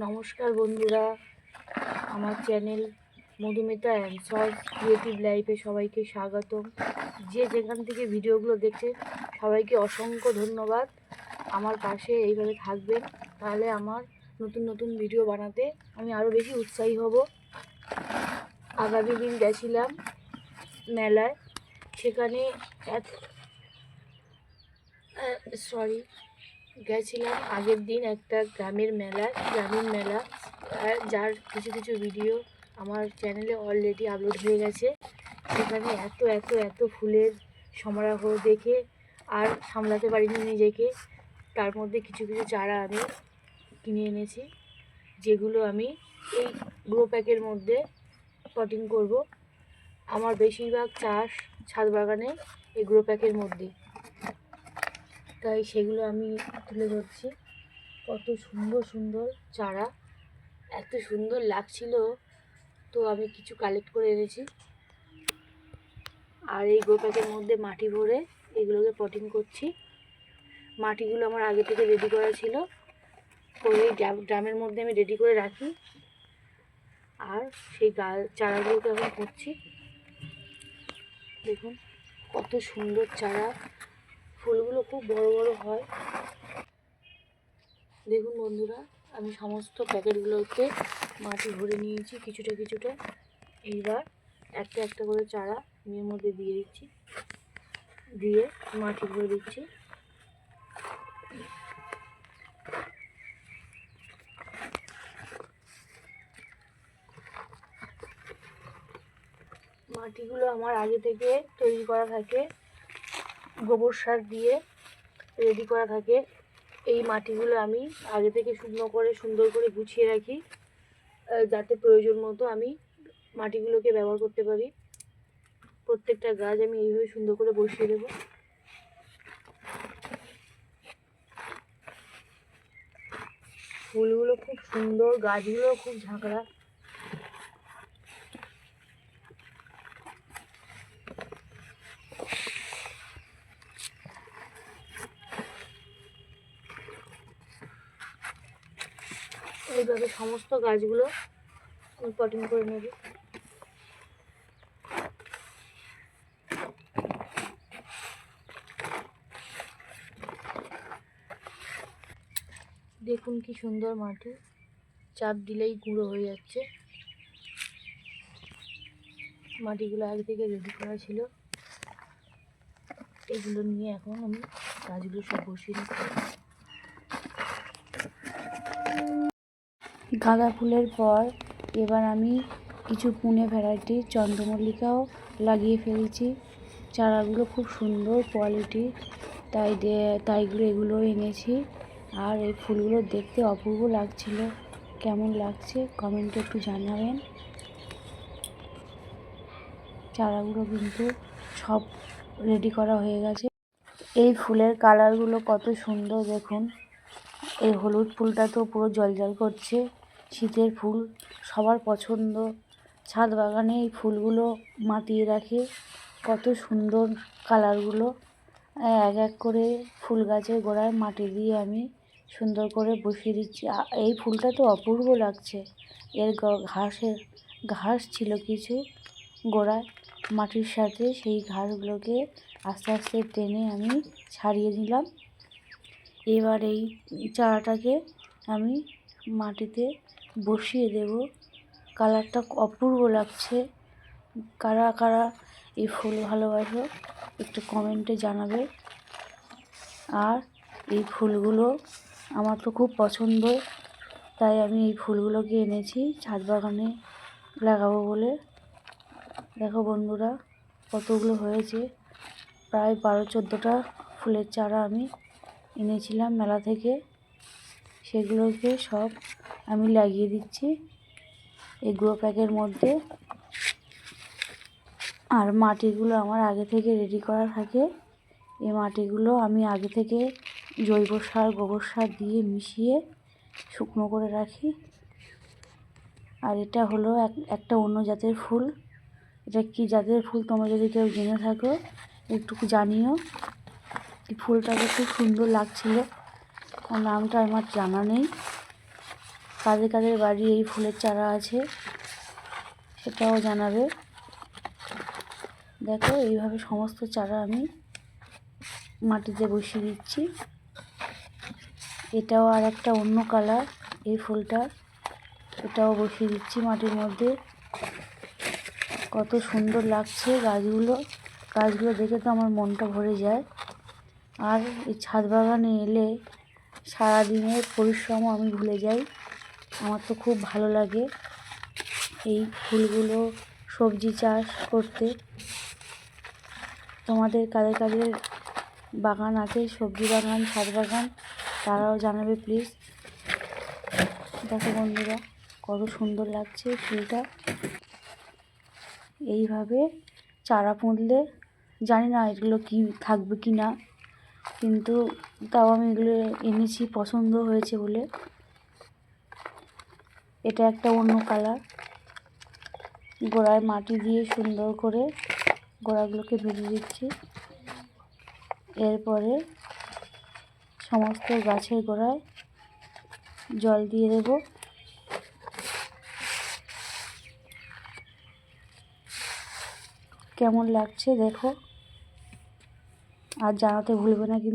নমস্কার বন্ধুরা, আমার চ্যানেল মধুমিতা অ্যান্ড সস ক্রিয়েটিভ লাইফে সবাইকে স্বাগতম। যে যেখান থেকে ভিডিওগুলো দেখছে, সবাইকে অসংখ্য ধন্যবাদ। আমার পাশে এইভাবে থাকবেন, তাহলে আমার নতুন নতুন ভিডিও বানাতে আমি আরও বেশি উৎসাহী হব। আগামী দিন গেছিলাম মেলায়, সেখানে সরি গেছিলাম আগের দিন একটা গ্রামের মেলা, গ্রামীণ মেলা। যার কিছু কিছু ভিডিও আমার চ্যানেলে অলরেডি আপলোড হয়ে গেছে। সেখানে এত এত এত ফুলের সমারোহ দেখে আর সামলাতে পারিনি নিজেকে। তার মধ্যে কিছু কিছু চারা আমি কিনে এনেছি, যেগুলো আমি এই গ্রো প্যাকের মধ্যে পটিং করব। আমার বেশিরভাগ চাষ ছাদ বাগানে এই গ্রো প্যাকের মধ্যে তাই সেগুলো আমি তুলে ধরছি। কত সুন্দর সুন্দর চারা। এত সুন্দর লাগছিল, তো আমি কিছু কালেক্ট করে এনেছি। আর এই গোপ্যাকের মধ্যে মাটি ভরে এগুলোকে পটিং করছি। মাটিগুলো আমার আগে থেকে রেডি করা ছিল। করে ড্রাম- ড্রামের মধ্যে আমি রেডি করে রাখি। আর সেই গা চারাগুলোকে এখন করছি। দেখুন, কত সুন্দর চারা। ফুলগুলো খুব বড় বড় হয়। দেখুন বন্ধুরা, আমি সমস্ত প্যাকেটগুলোতে মাটি ভরে নিয়েছি কিছুটা কিছুটা। এইবার একটা একটা করে চারা আমি এর মধ্যে দিয়ে দিচ্ছি। দিয়ে মাটি ভরে দিচ্ছি। মাটিগুলো আমার আগে থেকে তৈরি করা থাকে। গোবর সার দিয়ে রেডি করা থাকে। এই মাটিগুলো আমি আগে থেকে শুকনো করে, সুন্দর করে গুছিয়ে রাখি যাতে প্রয়োজন মতো আমি মাটিগুলোকে ব্যবহার করতে পারি। প্রত্যেকটা গাছ আমি এইভাবে সুন্দর করে বসিয়ে দেবো। ফুলগুলো খুব সুন্দর গাছগুলো খুব ঝাঁকড়া। এইভাবে সমস্ত গাছগুলো পটিং করে নেব। দেখুন কি সুন্দর মাটি চাপ দিলেই গুঁড়ো হয়ে যাচ্ছে। মাটিগুলো আগে থেকে রেডি করা ছিল। এগুলো নিয়ে এখন আমি গাছগুলো সব বসিয়ে নিচ্ছি গাঁদা ফুলের পর এবার আমি কিছু পুনে ভ্যারাইটি চন্দ্রমল্লিকাও লাগিয়ে ফেলেছি। চারাগুলো খুব সুন্দর কোয়ালিটি তাই তাইগুলো এগুলো এনেছি। আর এই ফুলগুলো দেখতে অপূর্ব লাগছিল। কেমন লাগছে কমেন্টে একটু জানাবেন। চারাগুলো কিন্তু সব রেডি করা হয়ে গেছে। এই ফুলের কালারগুলো কত সুন্দর দেখুন। এই হলুদ ফুলটা তো পুরো জলজল করছে। শীতের ফুল, সবার পছন্দ। ছাদ বাগানে এই ফুলগুলো মাতিয়ে রাখে। কত সুন্দর কালারগুলো। এক এক করে ফুল গাছের গোড়ায় মাটি দিয়ে আমি সুন্দর করে বসিয়ে দিচ্ছি। এই ফুলটা তো অপূর্ব লাগছে। এর ঘাসের ঘাস ছিল কিছু গোড়ায়। মাটির সাথে সেই ঘাসগুলোকে আস্তে আস্তে টেনে আমি ছাড়িয়ে নিলাম এবার এই চারাটাকে আমি মাটিতে বসিয়ে দেব। কালারটা অপূর্ব লাগছে। কারা কারা এই ফুল ভালোবাসো, একটু কমেন্টে জানাবে। আর এই ফুলগুলো আমার তো খুব পছন্দ, তাই আমি এই ফুলগুলোকে এনেছি, ছাদ বাগানে লাগাবো বলে। দেখো বন্ধুরা, কতগুলো হয়েছে। প্রায় বারো চোদ্দোটা ফুলের চারা আমি এনেছিলাম মেলা থেকে। সেগুলোকে সব আমি লাগিয়ে দিচ্ছি এই গ্রো প্যাকের মধ্যে। আর মাটিগুলো আমার আগে থেকে রেডি করা থাকে। এই মাটিগুলো আমি আগে থেকে জৈব সার, গোবর সার দিয়ে মিশিয়ে শুকনো করে রাখি। আর এটা হলো এক, একটা অন্য জাতের ফুল। এটা কী জাতের ফুল তোমরা যদি কেউ জেনে থাকো একটু জানিও। এই ফুলটাকে খুব সুন্দর লাগছিল। নামটা আমার জানা নেই। কাদের কাদের বাড়ি এই ফুলের চারা আছে সেটাও জানাবে। দেখো, এইভাবে সমস্ত চারা আমি মাটিতে বসিয়ে দিচ্ছি। এটাও আর একটা অন্য কালার এই ফুলটা। এটাও বসিয়ে দিচ্ছি মাটির মধ্যে। কত সুন্দর লাগছে গাছগুলো। গাছগুলো দেখে তো আমার মনটা ভরে যায়। আর এই ছাদ বাগানে এলে সারাদিনের পরিশ্রমও আমি ভুলে যাই। আমার তো খুব ভালো লাগে এই ফুলগুলো সবজি চাষ করতে। তোমাদের কাদের কাদের বাগান আছে? সবজি বাগান ছাদ বাগান, তারাও জানাবে প্লিজ দেখো বন্ধুরা, কত সুন্দর লাগছে ফুলটা। এইভাবে চারা পুঁতলে, জানি না এগুলো কি থাকবে কি না কিন্তু তাও আমি এগুলো এনেছি, পছন্দ হয়েছে বলে। এটা একটা অন্য কালার। গোড়ায় মাটি দিয়ে সুন্দর করে গোড়াগুলোকে ভেজে দিচ্ছি। এরপরে সমস্ত গাছের গোড়ায় জল দিয়ে দেব। কেমন লাগছে দেখো। আর জানাতে ভুলবে না কিন্তু।